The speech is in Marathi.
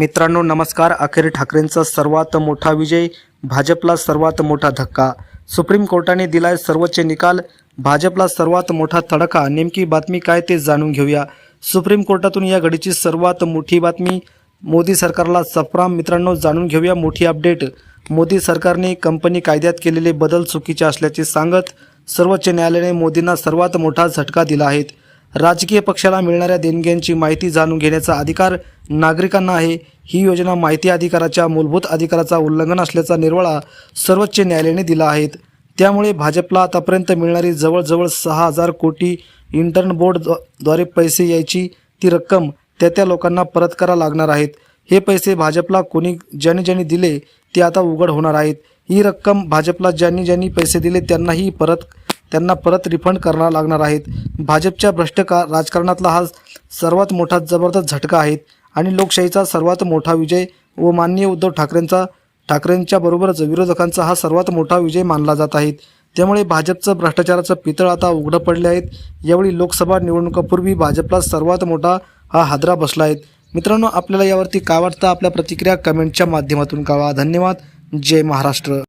मित्रांनो नमस्कार. अखेर ठाकरेंचा सर्वात मोठा विजय भाजपला सर्वात मोठा धक्का. सुप्रीम कोर्टाने दिलाय सर्वोच्च निकाल भाजपला सर्वात मोठा तडका. नेमकी बातमी काय ते जाणून घेऊया. सुप्रीम कोर्टातून या घडीची सर्वात मोठी बातमी मोदी सरकारला सफराम मित्रांनो जाणून घेऊया मोठी अपडेट. मोदी सरकारने कंपनी कायद्यात केलेले बदल चुकीचे असल्याचे सांगत सर्वोच्च न्यायालयाने मोदींना सर्वात मोठा झटका दिला आहे. राजकीय पक्षाला मिळणाऱ्या देणग्यांची माहिती जाणून घेण्याचा अधिकार नागरिकांना आहे. ही योजना माहिती अधिकाराच्या मूलभूत अधिकाराचा उल्लंघन असल्याचा निर्वाळा सर्वोच्च न्यायालयाने दिला आहे. त्यामुळे भाजपला आतापर्यंत मिळणारी जवळजवळ सहा हजार कोटी इंटर्न बोर्डद्वारे पैसे यायची ती रक्कम त्या त्या लोकांना परत करा लागणार आहेत. हे पैसे भाजपला कोणी ज्यांनी ज्यांनी दिले ते आता उघड होणार आहेत. ही रक्कम भाजपला ज्यांनी ज्यांनी पैसे दिले त्यांनाही परत त्यांना परत रिफंड करावं लागणार आहेत. भाजपच्या भ्रष्ट का राजकारणातला हा सर्वात मोठा जबरदस्त झटका आहे आणि लोकशाहीचा सर्वात मोठा विजय व माननीय उद्धव ठाकरेंचा ठाकरेंच्या बरोबरच विरोधकांचा हा सर्वात मोठा विजय मानला जात आहे. त्यामुळे भाजपचं भ्रष्टाचाराचं पितळ आता उघडं पडले आहेत. यावेळी लोकसभा निवडणुकापूर्वी भाजपला सर्वात मोठा हा हादरा बसला आहे. मित्रांनो आपल्याला यावरती काय वाटतं? आपल्या प्रतिक्रिया कमेंटच्या माध्यमातून कळवा. धन्यवाद. जय महाराष्ट्र.